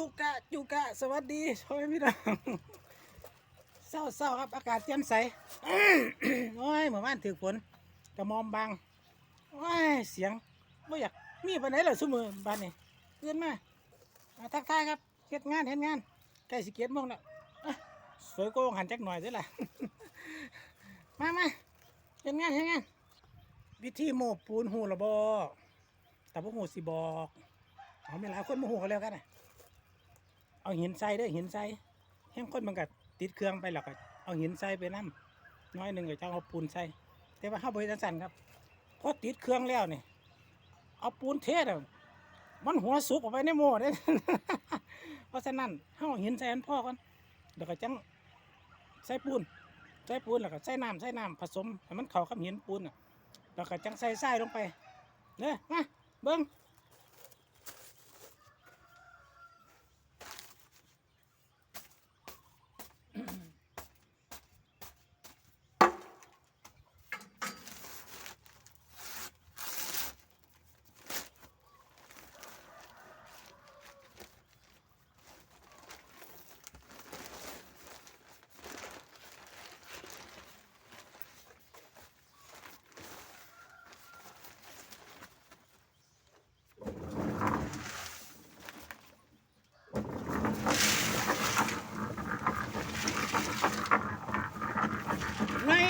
จุกะจุกะสวัสดีพ่อแม่พี่น้องเศร้าเศร้าครับ อากาศแจ่มใสโอ้ยหมือนบ้านถือฝนกระมอมบางโอ้ยเสียงไม่อยากมีไปไหนเลยสมือบ้านนี่เพื่อนมาทักทายครับเฮ็ดงานเฮ็ดงานใกล้สิเกียรโมงแล้วสวยโกงหันจักหน่อยด้วยล่ะมามาเฮ็ดงานเฮ็ดงานวิธีโมปูนหูระบอแต่พวกหูสิบอกเอาไม่หลายคนโมโหกันแล้วกันนะ เอาหินใส่เด้อหินใส่แห้งคนมันก็ติดเครื่องไปแล้วก็เอาหินใส่ไปน้ำน้อยหนึ่งก็จะเอาปูนใส่แต่ว่าเข้าบริษัทสั่นครับพอติดเครื่องแล้วนี่เอาปูนเทศอะมันหัวสุกออกไปในโม่เด้เพราะฉะนั้นเอาหินใส่อันพ่อก่อนเดี๋ยวก็จังใส่ปูนใส่ปูนแล้วก็ใส่น้ำใส่น้ำผสมให้มันเข้ากับหินปูนอะแล้วก็จังใส่ไส้ลงไปเนี่ยมาเบิ้ง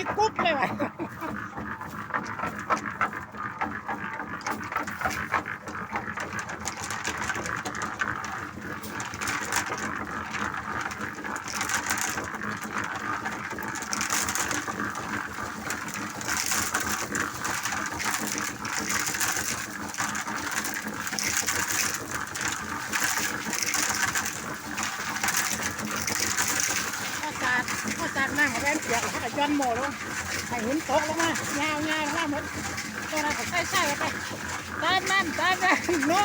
ในกุ๊บเลยว่ะข้าวสารข้าวสาร นั่งกับแว่นเสียกแล้วก็ย้อนโมลงให้หินตกลงมาเงาเงาลงมาหมดตัวนั้นก็ใส่ใส่ไปตามนั่นตามนั่นเน่